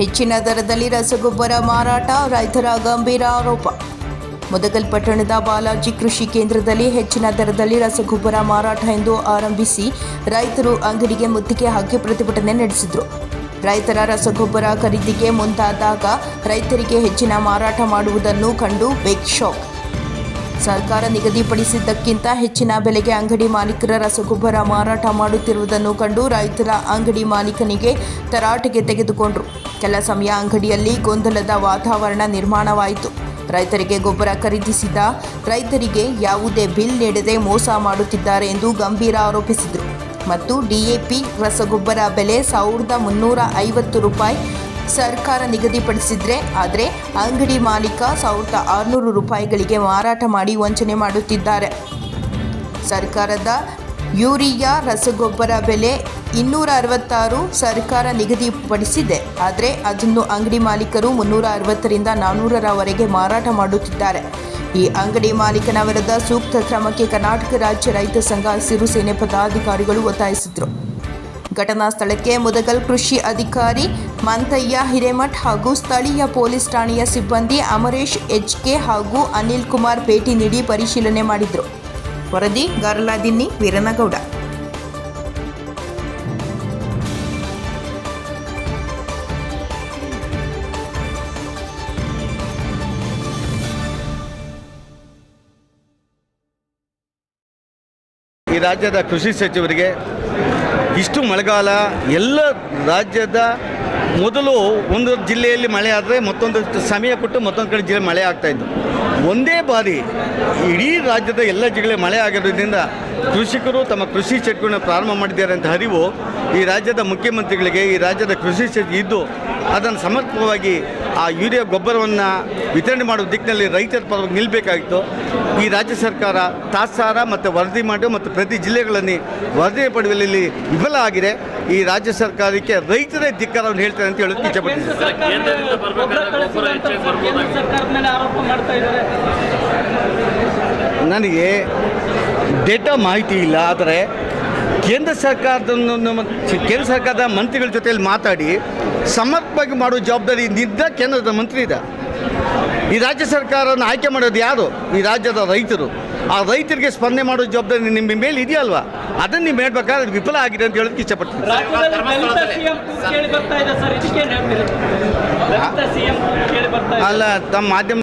ಹೆಚ್ಚಿನ ದರದಲ್ಲಿ ರಸಗೊಬ್ಬರ ಮಾರಾಟ, ರೈತರ ಗಂಭೀರ ಆರೋಪ. ಮುದಗಲ್ ಪಟ್ಟಣದ ಬಾಲಾಜಿ ಕೃಷಿ ಕೇಂದ್ರದಲ್ಲಿ ಹೆಚ್ಚಿನ ದರದಲ್ಲಿ ರಸಗೊಬ್ಬರ ಮಾರಾಟ ಎಂದು ಆರಂಭಿಸಿ ರೈತರು ಅಂಗಡಿಗೆ ಮುತ್ತಿಗೆ ಹಾಕಿ ಪ್ರತಿಭಟನೆ ನಡೆಸಿದರು. ರೈತರ ರಸಗೊಬ್ಬರ ಖರೀದಿಗೆ ಮುಂದಾದಾಗ ರೈತರಿಗೆ ಹೆಚ್ಚಿನ ಮಾರಾಟ ಮಾಡುವುದನ್ನು ಕಂಡು ಬೆಕ್ ಶಾಕ್. ಸರ್ಕಾರ ನಿಗದಿಪಡಿಸಿದ್ದಕ್ಕಿಂತ ಹೆಚ್ಚಿನ ಬೆಲೆಗೆ ಅಂಗಡಿ ಮಾಲೀಕರ ರಸಗೊಬ್ಬರ ಮಾರಾಟ ಮಾಡುತ್ತಿರುವುದನ್ನು ಕಂಡು ರೈತರ ಅಂಗಡಿ ಮಾಲೀಕನಿಗೆ ತರಾಟೆಗೆ ತೆಗೆದುಕೊಂಡರು. ಕೆಲ ಸಮಯ ಅಂಗಡಿಯಲ್ಲಿ ಗೊಂದಲದ ವಾತಾವರಣ ನಿರ್ಮಾಣವಾಯಿತು. ರೈತರಿಗೆ ಗೊಬ್ಬರ ಖರೀದಿಸಿದ ರೈತರಿಗೆ ಯಾವುದೇ ಬಿಲ್ ನೀಡದೆ ಮೋಸ ಮಾಡುತ್ತಿದ್ದಾರೆ ಎಂದು ಗಂಭೀರ ಆರೋಪಿಸಿದರು. ಮತ್ತು ಡಿಎಪಿ ರಸಗೊಬ್ಬರ ಬೆಲೆ ಸಾವಿರದ ಮುನ್ನೂರ ಐವತ್ತು ರೂಪಾಯಿ ಸರ್ಕಾರ ನಿಗದಿಪಡಿಸಿದ್ರೆ, ಆದರೆ ಅಂಗಡಿ ಮಾಲೀಕ ಸಾವಿರದ ಆರುನೂರು ರೂಪಾಯಿಗಳಿಗೆ ಮಾರಾಟ ಮಾಡಿ ವಂಚನೆ ಮಾಡುತ್ತಿದ್ದಾರೆ. ಸರ್ಕಾರದ ಯೂರಿಯಾ ರಸಗೊಬ್ಬರ ಬೆಲೆ ಇನ್ನೂರ ಅರವತ್ತಾರು ಸರ್ಕಾರ ನಿಗದಿಪಡಿಸಿದೆ. ಆದರೆ ಅದನ್ನು ಅಂಗಡಿ ಮಾಲೀಕರು ಮುನ್ನೂರ ಅರವತ್ತರಿಂದ ನಾನ್ನೂರರವರೆಗೆ ಮಾರಾಟ ಮಾಡುತ್ತಿದ್ದಾರೆ. ಈ ಅಂಗಡಿ ಮಾಲೀಕನ ವಿರುದ್ಧ ಸೂಕ್ತ ಕ್ರಮಕ್ಕೆ ಕರ್ನಾಟಕ ರಾಜ್ಯ ರೈತ ಸಂಘ ಹಸಿರು ಸೇನೆ ಪದಾಧಿಕಾರಿಗಳು ಒತ್ತಾಯಿಸಿದರು. ಘಟನಾ ಸ್ಥಳಕ್ಕೆ ಮುದಗಲ್ ಕೃಷಿ ಅಧಿಕಾರಿ ಮಂತಯ್ಯ ಹಿರೇಮಠ್ ಹಾಗೂ ಸ್ಥಳೀಯ ಪೊಲೀಸ್ ಠಾಣೆಯ ಸಿಬ್ಬಂದಿ ಅಮರೇಶ್, ಎಚ್ಕೆ ಹಾಗೂ ಅನಿಲ್ ಕುಮಾರ್ ಭೇಟಿ ನೀಡಿ ಪರಿಶೀಲನೆ ಮಾಡಿದರು. ವರದಿ ಗರ್ಲಾದಿನ್ನಿ ವೀರನಗೌಡ. ಈ ರಾಜ್ಯದ ಕೃಷಿ ಸಚಿವರಿಗೆ ಇಷ್ಟು ಮಳೆಗಾಲ ಎಲ್ಲ ರಾಜ್ಯದ ಮೊದಲು ಒಂದು ಜಿಲ್ಲೆಯಲ್ಲಿ ಮಳೆ ಆದರೆ ಮತ್ತೊಂದು ಸಮಯ ಕೊಟ್ಟು ಮತ್ತೊಂದು ಕಡೆ ಜಿಲ್ಲೆ ಮಳೆ ಆಗ್ತಾ ಇತ್ತು. ಒಂದೇ ಬಾರಿ ಇಡೀ ರಾಜ್ಯದ ಎಲ್ಲ ಜಿಲ್ಲೆ ಮಳೆ ಆಗಿರೋದ್ರಿಂದ ಕೃಷಿಕರು ತಮ್ಮ ಕೃಷಿ ಚಟುವಟಿಕೆ ಪ್ರಾರಂಭ ಮಾಡಿದ್ದಾರೆ ಅಂತ ಅರಿವು ಈ ರಾಜ್ಯದ ಮುಖ್ಯಮಂತ್ರಿಗಳಿಗೆ, ಈ ರಾಜ್ಯದ ಕೃಷಿ ಇದ್ದು ಅದನ್ನು ಸಮರ್ಪಕವಾಗಿ ಆ ಯೂರಿಯಾ ಗೊಬ್ಬರವನ್ನು ವಿತರಣೆ ಮಾಡುವ ದಿಕ್ಕಿನಲ್ಲಿ ರೈತರ ಪರವಾಗಿ ನಿಲ್ಲಬೇಕಾಗಿತ್ತು ಈ ರಾಜ್ಯ ಸರ್ಕಾರ ತಾತ್ಸಾರ ಮತ್ತು ವರದಿ ಮಾಡಿ ಮತ್ತು ಪ್ರತಿ ಜಿಲ್ಲೆಗಳಲ್ಲಿ ವರದಿ ಪಡೆಯುವಲ್ಲಿ ವಿಫಲ ಆಗಿದೆ. ಈ ರಾಜ್ಯ ಸರ್ಕಾರಕ್ಕೆ ರೈತರೇ ಧಿಕ್ಕಾರವನ್ನು ಹೇಳ್ತಾರೆ ಅಂತ ಹೇಳೋಕ್ಕೆ ಮಾಡ್ತಾ ನನಗೆ ಡೇಟಾ ಮಾಹಿತಿ ಇಲ್ಲ ಆದರೆ ಕೇಂದ್ರ ಸರ್ಕಾರದ ಕೇಂದ್ರ ಸರ್ಕಾರದ ಮಂತ್ರಿಗಳ ಜೊತೆಯಲ್ಲಿ ಮಾತಾಡಿ ಸಮರ್ಪಕವಾಗಿ ಮಾಡೋ ಜವಾಬ್ದಾರಿ ನಿದ್ದ ಕೇಂದ್ರದ ಮಂತ್ರಿ ಇದೆ. ಈ ರಾಜ್ಯ ಸರ್ಕಾರವನ್ನು ಆಯ್ಕೆ ಮಾಡೋದು ಯಾರು? ಈ ರಾಜ್ಯದ ರೈತರು. ಆ ರೈತರಿಗೆ ಸ್ಪಂದನೆ ಮಾಡೋ ಜವಾಬ್ದಾರಿ ನಿಮ್ಮ ಮೇಲೆ ಇದೆಯಲ್ವಾ ಅದನ್ನು ನೀವು ಹೇಳ್ಬೇಕಾದ್ರೆ ವಿಫಲ ಆಗಿದೆ ಅಂತ ಹೇಳೋದಕ್ಕೆ ಇಷ್ಟಪಡ್ತೀನಿ. ಅಲ್ಲ ತಮ್ಮ ಮಾಧ್ಯಮ